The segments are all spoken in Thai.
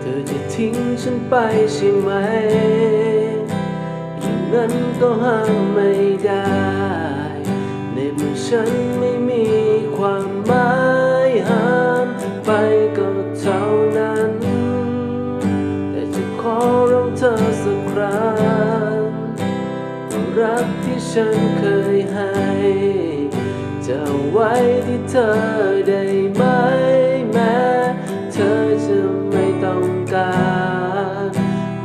เธอจะทิ้งฉันไปใช่ไหม อย่างนั้นก็ห้ามไม่ได้ ในเมื่อฉันไม่มีความหมาย สักครั้งว่ารักที่ฉันเคยให้ จะไว้ที่เธอได้ไหมแม้เธอจะไม่ต้องการ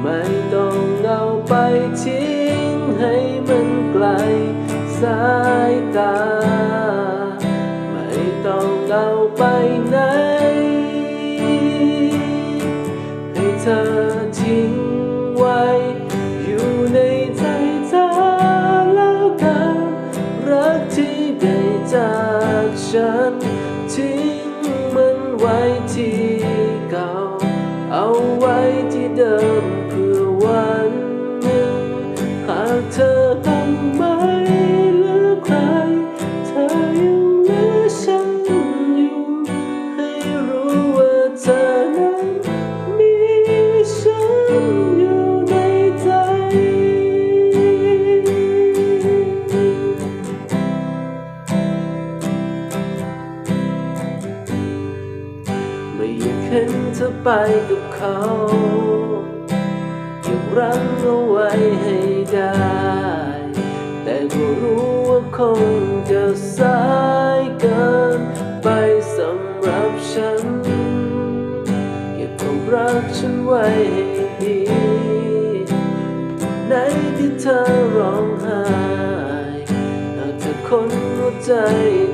ไม่ต้องเอาไปทิ้งให้มันไกลสายตา ไม่ต้องเอาไปไหน ให้เธอ ที่ ไปกับเขาอยากรั้งเอาไว้ให้ได้ แต่ก็รู้ว่าคงจะสายเกินไปสำหรับฉัน เก็บความรักฉันไว้ให้ดีในที่เธอร้องไห้หากเธอคนหัวใจ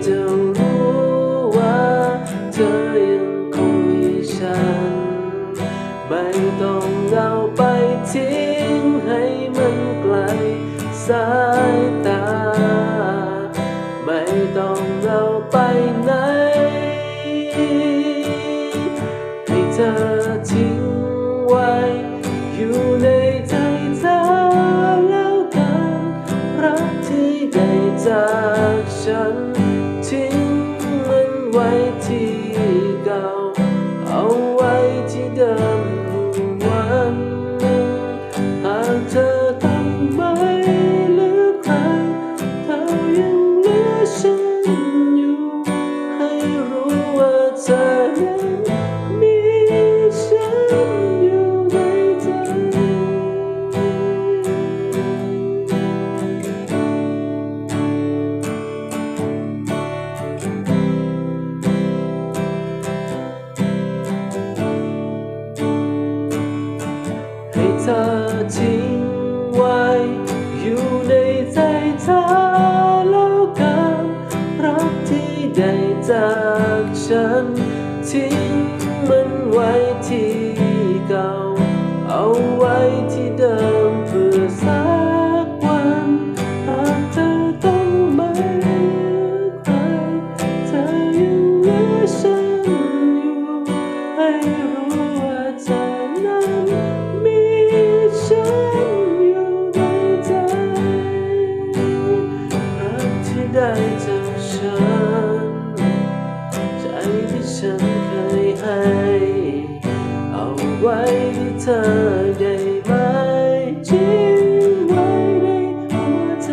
จะ ส ทิ้งมันไว้ที่เก่า เอาไว้ที่เดิมเพื่อสักวันหากเธอต้องไม่เหลือใครเธอยังเหลือฉันอยู่ให้รู้ว่าเธอนั้นมีฉันอยู่ในใจรักที่ได้จากฉัน ฉันเคยให้ เอาไว้ที่เธอได้ไหมทิ้งไว้ในหัวใจ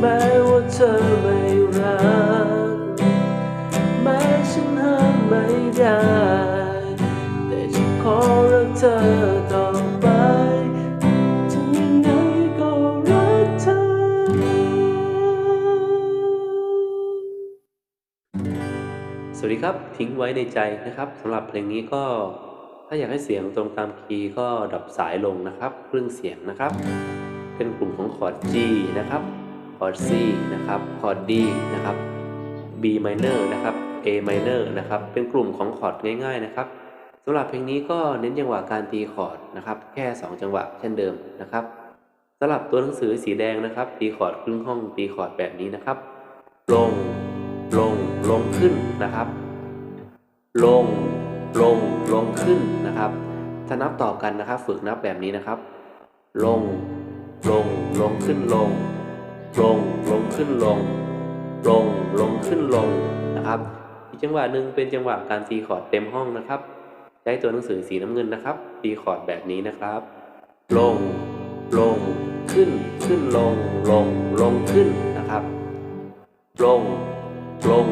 แม้ว่าเธอไม่รัก แม้ฉันห้ามไม่ได้ แต่ฉันขอรักเธอต่อ วัสดีครับทิ้งไว้ในใจนะครับสำหรับเพลงนี้ก็ถ้าอยากให้เสียงตรงตามคีย์ก็ดับสายลงนะครับเครื่องเสียงนะครับ เป็นกลุ่มของคอร์ด G นะครับคอร์ด C นะครับคอร์ด D นะครับ B minor นะครับ A minor นะครับเป็นกลุ่มของคอร์ดง่าย ๆนะครับสำหรับเพลงนี้ก็เน้นจังหวะการตีคอร์ดนะครับ แค่ 2 จังหวะเช่นเดิมนะครับสำหรับตัวหนังสือสีแดงนะครับตีคอร์ดครึ่งห้องตีคอร์ดแบบนี้นะครับ ลง ลงลงขึ้นนะครับ ลงลงลงขึ้นนะครับ ถ้านับต่อกันนะครับ ฝึกนับแบบนี้นะครับ ลงลงลงขึ้นลง ลงลงขึ้นลง ลงลงขึ้นลงนะครับ อีกจังหวะหนึ่งเป็นจังหวะการตีคอร์ดเต็มห้องนะครับ ใช้ตัวหนังสือสีน้ำเงินนะครับตีคอร์ดแบบนี้นะครับ ลงลงขึ้นขึ้นลงลงลงขึ้นนะครับ ลง ลง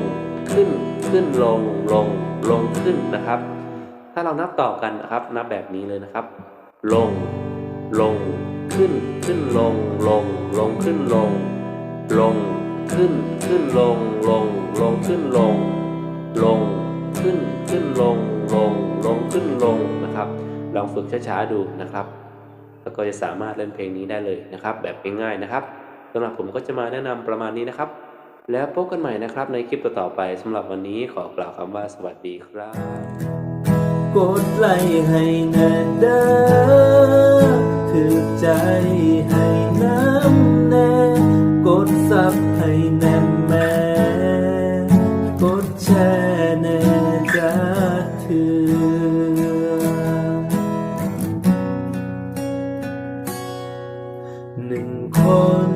ขึ้นขึ้นลงลงลงขึ้นนะครับ ถ้าเรานับต่อกันนะครับนับแบบนี้เลยนะครับ ลงลงขึ้นขึ้นลงลงลงขึ้นลง ลงขึ้นขึ้นลงลงลงขึ้นลง ลงขึ้นขึ้นลงลงลงขึ้นลงนะครับ ลองฝึกช้าๆดูนะครับ แล้วก็จะสามารถเล่นเพลงนี้ได้เลยนะครับ แบบง่ายๆนะครับสำหรับผมก็จะมาแนะนำประมาณนี้นะครับ แล้วพบกันใหม่นะครับในคลิปต่อๆไปสำหรับวันนี้ขอกล่าวคำว่าสวัสดีครับ กดไลค์ให้แน่เด้อถือใจให้น้ำแน่ กดซับให้แน่แม่กดแชร์แน่จ้าถือหนึ่งคน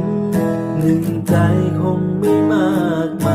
หนึ่งใจคงไม่มาก